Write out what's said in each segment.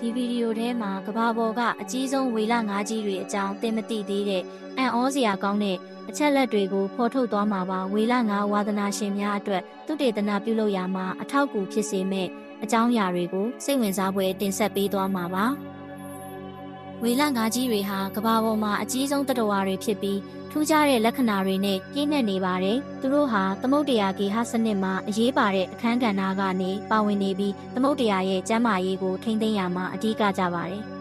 ဒီဗီဒီယိုထဲမှာကဘာပေါ်ကအကြီးဆုံးဝေလငါးကြီးတွေအကြောင်းသင်မသိသေးတဲ့အံ့ဩစရာကောင်းတဲ့အချက်လက်တွေကိုဖော်ထုတ်သွားမှာပါဝေလငါးဝါသနာရှင်များအတွက်သုတေသနပြုလုပ်ရမှာအထောက်အကူဖြစ်စေမဲ့အကြောင်းအရာတွေကိုစိတ်ဝင်စားဖွယ်တင်ဆက်ပေးသွားမှာပါ ဝေလငါးကြီးတွေဟာကဘာပေါ်မှာအကြီးဆုံးတတဝါတွေဖြစ်ပြီးထူးခြားတဲ့လက္ခဏာတွေနဲ့ပြည့်နှက်နေပါတယ်။သူတို့ဟာသမုတ်တရားဂေဟစနစ်မှာအရေးပါတဲ့အခန်းကဏ္ဍကနေပါဝင်နေပြီးသမုတ်တရားရဲ့ကျန်းမာရေးကိုထိန်းသိမ်းရမှာအဓိကကြပါတယ်။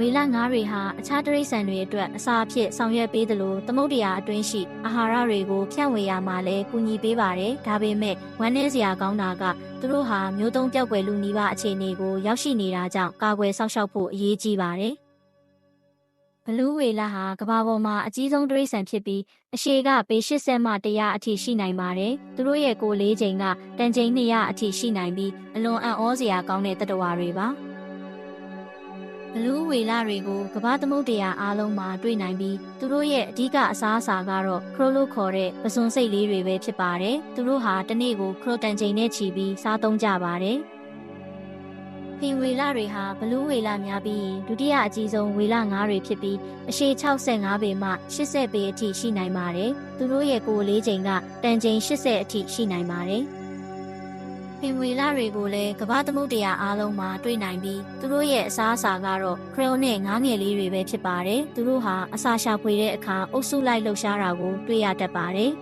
ဝေလငါးတွေဟာအခြားတိရစ္ဆာန်တွေအတွက်အစာအဖြစ်ဆောင်ရွက်ပေးသလိုသမုတ်တရားအတွင်းရှိအာဟာရတွေကိုဖြန့်ဝေရမှာလည်းကူညီပေးပါတယ်။ဒါပေမဲ့ဝမ်းနည်းစရာကောင်းတာကသူတို့ဟာမျိုးတုံးပြောက်ွယ်လူနီးပါးအခြေအနေကိုရောက်ရှိနေတာကြောင့်ကာကွယ်စောင့်ရှောက်ဖို့အရေးကြီးပါတယ်။ဘလူးဝေလာဟာကမ္ဘာပေါ်မှာအကြီးဆုံးတိရစ္ဆာန်ဖြစ်ပြီးအရှည်ကပေ80မှ100အထိရှိနိုင်ပါတယ်။သူတို့ရဲ့ကိုယ်လေးချိန်ကတန်ချိန်200အထိရှိနိုင်ပြီးအလွန်အံ့ဩစရာကောင်းတဲ့တတဝါတွေပါ။ ဘလူးဝေလာတွေကိုကမ္ဘာသမုဒ္ဒရာအားလုံးမှာတွေ့နိုင်ပြီးသူတို့ရဲ့အဓိကအစားအစာကတော့ခရိုလို့ခေါ်တဲ့ပစွန်စိတ်လေးတွေပဲဖြစ်ပါတယ်။သူတို့ဟာတစ်နေ့ကိုခရိုတန်ချိန်နဲ့ချီပြီးစားသုံးကြပါတယ်။ဖင်ဝေလတွေဟာဘလူးဝေလများပြီးဒုတိယအကြီးဆုံးဝေလငါးတွေဖြစ်ပြီးအရှည်65ပေမှ80ပေအထိရှိနိုင်ပါတယ်။သူတို့ရဲ့ကိုယ်လေးချိန်ကတန်ချိန်80အထိရှိနိုင်ပါတယ်။ ပင်ဝေလတွေကိုလည်းကမ္ဘာသမုဒ္ဒရာအားလုံးမှာတွေ့နိုင်ပြီးသူတို့ရဲ့အစားအစာကတော့ခရိုနဲ့ငါးငယ်လေးတွေပဲဖြစ်ပါတယ်။သူတို့ဟာအစာရှာဖွေတဲ့အခါအုပ်စုလိုက်လှုပ်ရှားတာကိုတွေ့ရတတ်ပါတယ်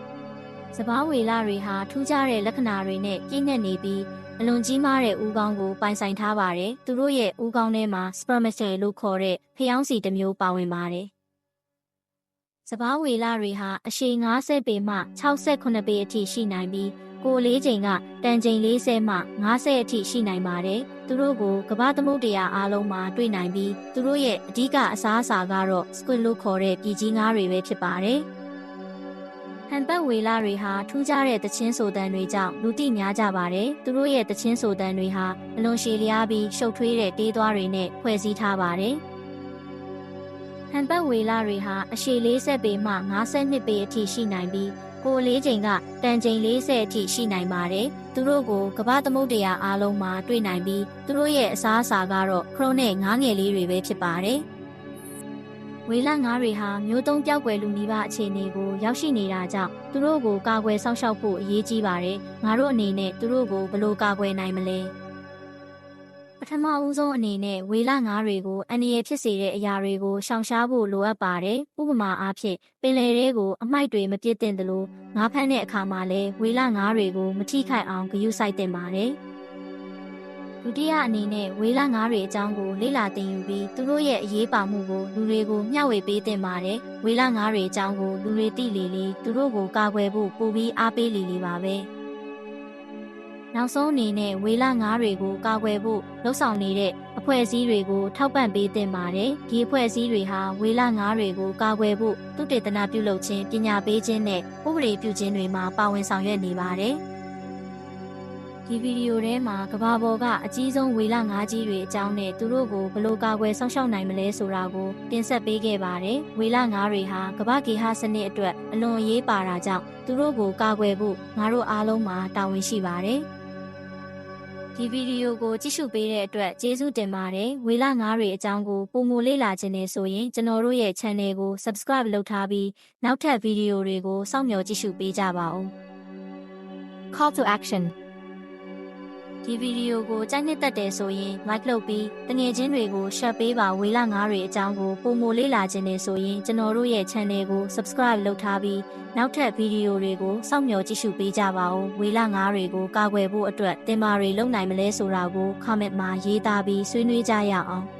။စဘာဝေလတွေဟာထူးခြားတဲ့လက္ခဏာတွေနဲ့ပြည့်ညက်နေပြီးအလွန်ကြီးမားတဲ့ဦးခေါင်းကိုပိုင်ဆိုင်ထားပါတယ်။သူတို့ရဲ့ဦးခေါင်းထဲမှာ spermaceti လို့ခေါ်တဲ့ဖျောင်းစီတစ်မျိုးပါဝင်ပါတယ်။စဘာဝေလတွေဟာအရှည်90ပေမှ68ပေအထိရှိနိုင်ပြီး ကိုယ်လေးချိန်ကတန်ချိန်40မှ50အထိရှိနိုင်ပါတယ်။သူတို့ကိုကမ္ဘာသမုဒ္ဒရာအားလုံးမှာတွေ့နိုင်ပြီးသူတို့ရဲ့အဓိကအစားအစာကတော့ squid လို့ခေါ်တဲ့ပြည်ကြီးငါးတွေပဲဖြစ်ပါတယ်။ဟန်ပတ်ဝေလာတွေဟာထူးခြားတဲ့တခြင်းဆိုတန်တွေကြောင့်လူသိများကြပါတယ်။သူတို့ရဲ့တခြင်းဆိုတန်တွေဟာအလွန်ရှည်လျားပြီးရှုပ်ထွေးတဲ့တေးသွားတွေနဲ့ဖွဲ့စည်းထားပါတယ်။ဟန်ပတ်ဝေလာတွေဟာအရှည်40ပေမှ52ပေအထိရှိနိုင်ပြီး ကိုယ်လေးချိန်ကတန်ချိန်40အထိရှိနိုင်ပါတယ်။သူတို့ကိုကမ္ဘာသမုဒ္ဒရာအားလုံးမှာတွေ့နိုင်ပြီးသူတို့ရဲ့အစားအစာကတော့ခရိုနဲ့ငားငယ်လေးတွေပဲဖြစ်ပါတယ်။ဝေလငါးတွေဟာမျိုးတုံးပြောက်ွယ်လူနီးပါးအခြေအနေကိုရောက်ရှိနေတာကြောင့်သူတို့ကိုကာကွယ်စောင့်ရှောက်ဖို့အရေးကြီးပါတယ်။ငါတို့အနေနဲ့သူတို့ကိုဘယ်လိုကာကွယ်နိုင်မလဲ။ ပထမဦးဆုံးအနေနဲ့ဝေလငါးတွေကိုအန္တရာယ်ဖြစ်စေတဲ့အရာတွေကိုရှောင်ရှားဖို့လိုအပ်ပါတယ်။ဥပမာအားဖြင့်ပင်လယ်တွေကိုအမိုက်တွေမပစ်တင်သလိုငါးဖမ်းတဲ့အခါမှာလည်းဝေလငါးတွေကိုမထိခိုက်အောင်ဂရုစိုက်တင်ပါတယ်။ဒုတိယအနေနဲ့ဝေးလာငါးတွေအကြောင်းကိုလေ့လာသင်ယူပြီးသူတို့ရဲ့အရေးပါမှုကိုလူတွေကိုမျှဝေပေးသင့်ပါတယ်။ဝေးလာငါးတွေအကြောင်းကိုလူတွေသိလေလေသူတို့ကိုကာကွယ်ဖို့ပိုပြီးအားပေးလေလေပါပဲ။ နောက်ဆုံးအနေနဲ့ဝေလာငါးတွေကိုကာကွယ်ဖို့လှုံ့ဆော်နေတဲ့အဖွဲ့အစည်းတွေကိုထောက်ပံ့ပေးသင့်ပါတယ်။ဒီအဖွဲ့အစည်းတွေဟာဝေလာငါးတွေကိုကာကွယ်ဖို့သုတေသနပြုလုပ်ခြင်းပညာပေးခြင်းနဲ့ဥပဒေပြုခြင်းတွေမှာပါဝင်ဆောင်ရွက်နေပါတယ်။ဒီဗီဒီယိုထဲမှာကဘာပေါ်ကအကြီးဆုံးဝေလငါးကြီးတွေအကြောင်းနဲ့သူတို့ကိုဘယ်လိုကာကွယ်စောင့်ရှောက်နိုင်မလဲဆိုတာကိုတင်ဆက်ပေးခဲ့ပါတယ်။ဝေလငါးတွေဟာကဘာဂေဟစနစ်အတွက်အလွန်အရေးပါတာကြောင့်သူတို့ကိုကာကွယ်ဖို့ငါတို့အားလုံးမှာတာဝန်ရှိပါတယ်။ ဒီဗီဒီယိုကိုကြည့်ရှုပေးတဲ့အတွက်ကျေးဇူးတင်ပါတယ်။ဝေလငါးတွေအကြောင်းကိုပုံမလေ့လာခြင်းနဲ့ဆိုရင်ကျွန်တော်တို့ရဲ့ channel ကို subscribe လုပ်ထားပြီးနောက်ထပ်ဗီဒီယိုတွေကိုစောင့်မျှော်ကြည့်ရှုပေးကြပါဦး Call to action ဒီဗီဒီယိုကိုကြိုက်နှစ်သက်တယ်ဆိုရင် like လုပ်ပြီးတငယ်ချင်းတွေကို share ပေးပါဝေလာငါးတွေအကြောင်းကိုပုံမလေးလာခြင်းနဲ့ဆိုရင်ကျွန်တော်တို့ရဲ့ channel ကို subscribe လုပ်ထားပြီးနောက်ထပ်ဗီဒီယိုတွေကိုစောင့်မျှော်ကြည့်ရှုပေးကြပါဦးဝေလာငါးတွေကိုကာကွယ်ဖို့အတွက်တင်မာတွေလုပ်နိုင်မလဲဆိုတာကို comment မှာရေးသားပြီးဆွေးနွေးကြရအောင်